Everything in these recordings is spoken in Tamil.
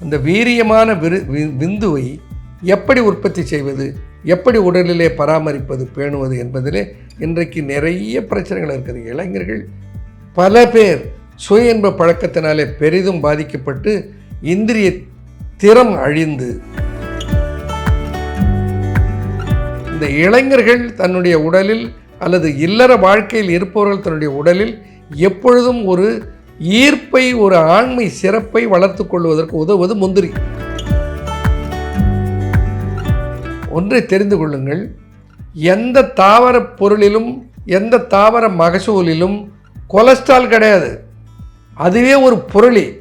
அந்த வீரியமான விரு வி- விந்துவை எப்படி உற்பத்தி செய்வது எப்படி உடலிலே பராமரிப்பது பேணுவது என்பதிலே இன்றைக்கு நிறைய பிரச்சனைகள் இருக்குது. இளைஞர்கள் பல பேர் சுய இன்ப பழக்கத்தினாலே பெரிதும் பாதிக்கப்பட்டு இந்திரிய திறம் அழிந்து இந்த இளைஞர்கள் தன்னுடைய உடலில் அல்லது இல்லற வாழ்க்கையில் இருப்பவர்கள் தன்னுடைய உடலில் எப்பொழுதும் ஒரு ஈர்ப்பை ஒரு ஆண்மை சிறப்பை வளர்த்து கொள்வதற்கு உதவுவது முந்திரி. ஒன்றை தெரிந்து கொள்ளுங்கள். எந்த தாவர பொருளிலும் எந்த தாவர மகசூலிலும் கொலஸ்ட்ரால் கிடையாது. அதுவே ஒரு பொருளி.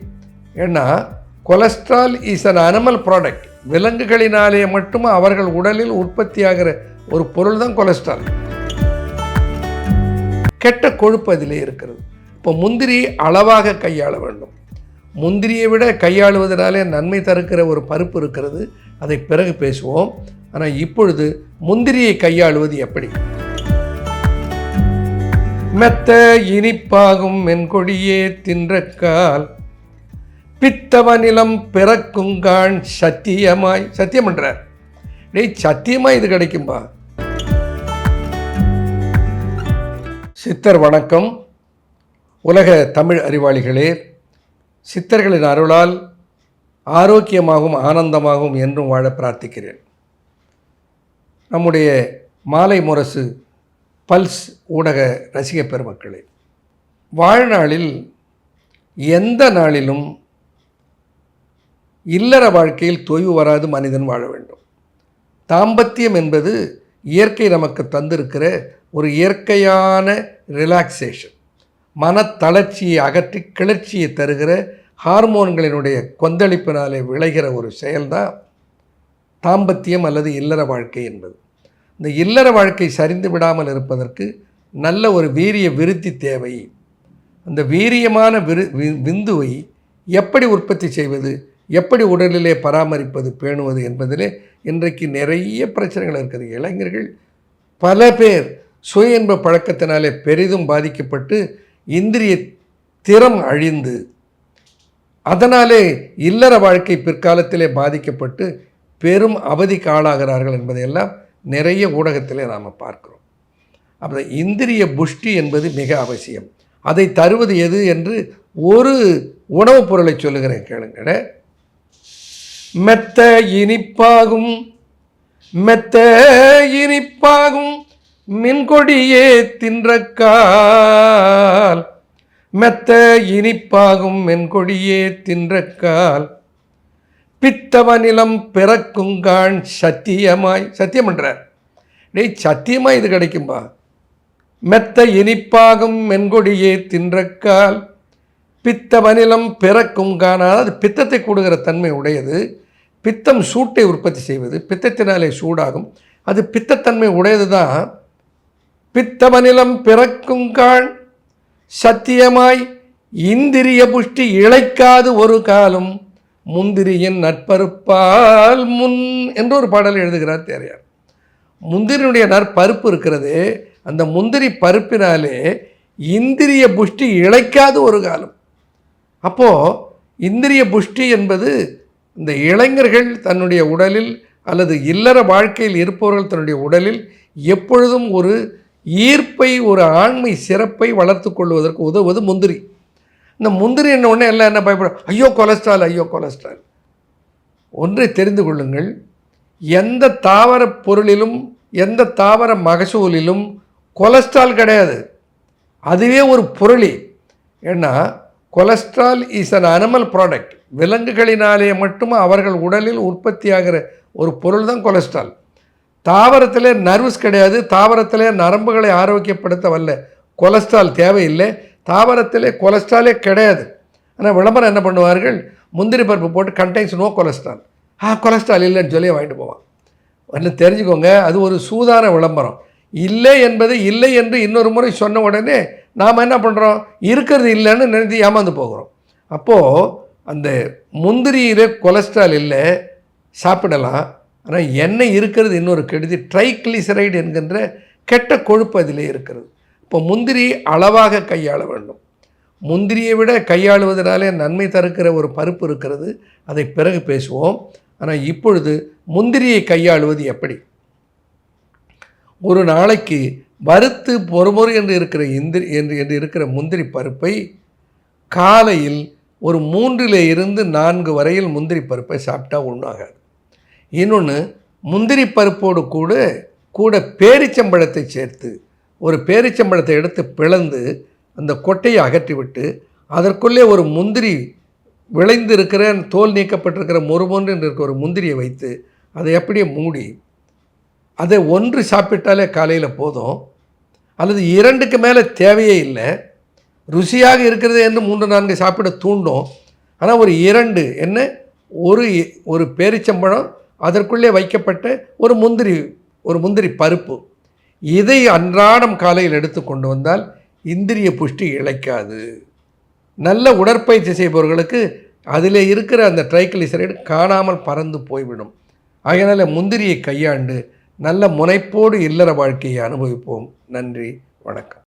ஏன்னா cholesterol is an animal product விலங்குகளினாலே மட்டும் அவர்கள் உடலில் உற்பத்தியாகிற ஒரு பொருள் தான் கொலஸ்ட்ரால். கெட்ட கொழுப்பு அதிலே இருக்கிறது. இப்போ முந்திரி அளவாக கையாள வேண்டும். முந்திரியை விட கையாளுவதனாலே நன்மை தருக்கிற ஒரு பருப்பு இருக்கிறது. அதை பிறகு பேசுவோம். ஆனால் இப்பொழுது முந்திரியை கையாளுவது எப்படி? மெத்த இனிப்பாகும் மென்கொடியே தின்றக்கால் பித்தவனிலம் பிறக்குங்கான் சத்தியமாய் சத்தியம் பண்ணுறார் டேய் சத்தியமாக இது கிடைக்கும்பா? சித்தர் வணக்கம். உலக தமிழ் அறிவாளிகளே சித்தர்களின் அருளால் ஆரோக்கியமாகவும் ஆனந்தமாகவும் என்றும் வாழ பிரார்த்திக்கிறேன். நம்முடைய மாலை முரசு பல்ஸ் ஊடக ரசிக பெருமக்களே வாழ்நாளில் எந்த நாளிலும் இல்லற வாழ்க்கையில் தொய்வு வராது மனிதன் வாழ வேண்டும். தாம்பத்தியம் என்பது இயற்கை நமக்கு தந்திருக்கிற ஒரு இயற்கையான ரிலாக்ஸேஷன் மனத்தளர்ச்சியை அகற்றி கிளர்ச்சியை தருகிற ஹார்மோன்களினுடைய கொந்தளிப்பினாலே விளைகிற ஒரு செயல்தான் தாம்பத்தியம் அல்லது இல்லற வாழ்க்கை என்பது. இந்த இல்லற வாழ்க்கை சரிந்து விடாமல் இருப்பதற்கு நல்ல ஒரு வீரிய விருத்தி தேவை. அந்த வீரியமான விரு வி- விந்துவை எப்படி உற்பத்தி செய்வது எப்படி உடலிலே பராமரிப்பது பேணுவது என்பதிலே இன்றைக்கு நிறைய பிரச்சனைகள் இருக்குது இளைஞர்கள் பல பேர் சுய இன்ப பழக்கத்தினாலே பெரிதும் பாதிக்கப்பட்டு இந்திரிய திறம் அழிந்து அதனாலே இல்லற வாழ்க்கை பிற்காலத்திலே பாதிக்கப்பட்டு பெரும் அவதிக்கு ஆளாகிறார்கள் என்பதையெல்லாம் நிறைய ஊடகத்திலே நாம் பார்க்கிறோம். அப்போ இந்திரிய புஷ்டி என்பது மிக அவசியம். அதை தருவது எது என்று ஒரு உணவுப் பொருளை சொல்லுகிறேன் கேளுங்கட மெத்த இனிப்பாகும் மெத்த இனிப்பாகும் மின்கொடியே தின்றக்கால் மெத்த இனிப்பாகும் மென்கொடியே தின்றக்கால் பித்தவனிலம் பிறக்குங்கான் சத்தியமாய் சத்தியம் பண்ணுறார் டேய் சத்தியமாக இது கிடைக்கும்பா? மெத்த இனிப்பாகும் மென்கொடியே தின்றக்கால் பித்தவனிலம் பிறக்குங்கான் அதாவது பித்தத்தை கூடுகிற தன்மை உடையது. பித்தம் சூட்டை உற்பத்தி செய்வது பித்தத்தினாலே சூடாகும். அது பித்தத்தன்மை உடையது தான் பித்தவனிலம் பிறக்குங்கால் சத்தியமாய் இந்திரிய புஷ்டி இழைக்காது ஒரு காலம். முந்திரியின் நற்பருப்பால் முன் என்று ஒரு பாடல் எழுதுகிறார் தேரையார். முந்திரியினுடைய நற்பருப்பு இருக்கிறது. அந்த முந்திரி பருப்பினாலே இந்திரிய புஷ்டி இழைக்காது ஒரு காலம். அப்போது இந்திரிய புஷ்டி என்பது இந்த இளைஞர்கள் தன்னுடைய உடலில் அல்லது இல்லற வாழ்க்கையில் இருப்பவர்கள் தன்னுடைய உடலில் எப்பொழுதும் ஒரு ஈர்ப்பை ஒரு ஆண்மை சிறப்பை வளர்த்து கொள்வதற்கு உதவுவது முந்திரி. இந்த முந்திரி என்ன உடனே எல்லாம் என்ன பயப்படும் ஐயோ கொலஸ்ட்ரால் ஐயோ கொலஸ்ட்ரால். ஒன்றை தெரிந்து கொள்ளுங்கள். எந்த தாவர பொருளிலும் எந்த தாவர மகசூலிலும் கொலஸ்ட்ரால் கிடையாது. அதுவே ஒரு பொருளி. ஏன்னா cholesterol is an animal product விலங்குகளினாலே மட்டும் அவர்கள் உடலில் உற்பத்தியாகிற ஒரு பொருள் தான் கொலஸ்ட்ரால். தாவரத்தில் நர்வஸ் கிடையாது தாவரத்தில் நரம்புகளை ஆரோக்கியப்படுத்த வரல கொலஸ்ட்ரால் தேவையில்லை. தாவரத்தில் கொலஸ்ட்ராலே கிடையாது. ஆனால் விளம்பரம் என்ன பண்ணுவார்கள்? முந்திரி பருப்பு போட்டு கண்டைன்ஸ் நோ கொலஸ்ட்ரால் ஆ கொலஸ்ட்ரால் இல்லைன்னு சொல்லி வாங்கிட்டு போவான். ஒன்று தெரிஞ்சுக்கோங்க அது ஒரு சூதான விளம்பரம். இல்லை என்பது இல்லை என்று இன்னொரு முறை சொன்ன உடனே நாம் என்ன பண்ணுறோம் இருக்கிறது இல்லைன்னு நினைத்து ஏமாந்து போகிறோம். அப்போது அந்த முந்திரியில் கொலஸ்ட்ரால் இல்லை சாப்பிடலாம். ஆனால் எண்ணெய் இருக்கிறது இன்னொரு கெடுதி ட்ரைக்ளிசரைடு என்கின்ற கெட்ட கொழுப்பு அதிலே இருக்கிறது. இப்போ முந்திரி அளவாக கையாள வேண்டும். முந்திரியை விட கையாளுவதனாலே நன்மை தருக்கிற ஒரு பருப்பு இருக்கிறது. அதை பிறகு பேசுவோம். ஆனால் இப்பொழுது முந்திரியை கையாளுவது எப்படி? ஒரு நாளைக்கு வறுத்து பொறுமொறு என்று இருக்கிற இந்திரி என்று என்று இருக்கிற முந்திரி பருப்பை காலையில் ஒரு மூன்றில் இருந்து நான்கு வரையில் முந்திரி பருப்பை சாப்பிட்டா ஒன்றாகாது இன்னொன்று முந்திரி பருப்போடு கூட கூட பேரிச்சம்பழத்தை சேர்த்து ஒரு பேரிச்சம்பழத்தை எடுத்து பிளந்து அந்த கொட்டையை அகற்றிவிட்டு அதற்குள்ளே ஒரு முந்திரி விளைந்து இருக்கிற தோல் நீக்கப்பட்டிருக்கிற மொறுமொன்று இருக்கிற ஒரு முந்திரியை வைத்து அதை அப்படியே மூடி அதை ஒன்று சாப்பிட்டாலே காலையில் போதும் அல்லது இரண்டுக்கு மேலே தேவையே இல்லை ருசியாக இருக்கிறது என்று மூன்று நான்கு சாப்பிட தூண்டும். ஆனால் ஒரு இரண்டு என்ன? ஒரு ஒரு பேரிச்சம்பழம் அதற்குள்ளே வைக்கப்பட்ட ஒரு முந்திரி ஒரு முந்திரி பருப்பு. இதை அன்றாடம் காலையில் எடுத்து கொண்டு வந்தால் இந்திரிய புஷ்டி இழைக்காது. நல்ல உடற்பயிற்சி செய்பவர்களுக்கு அதில் இருக்கிற அந்த ட்ரைக்ளிசரைடு காணாமல் பறந்து போய்விடும். அதனால் முந்திரியை கையாண்டு நல்ல முனைப்போடு இல்லற வாழ்க்கையை அனுபவிப்போம். நன்றி வணக்கம்.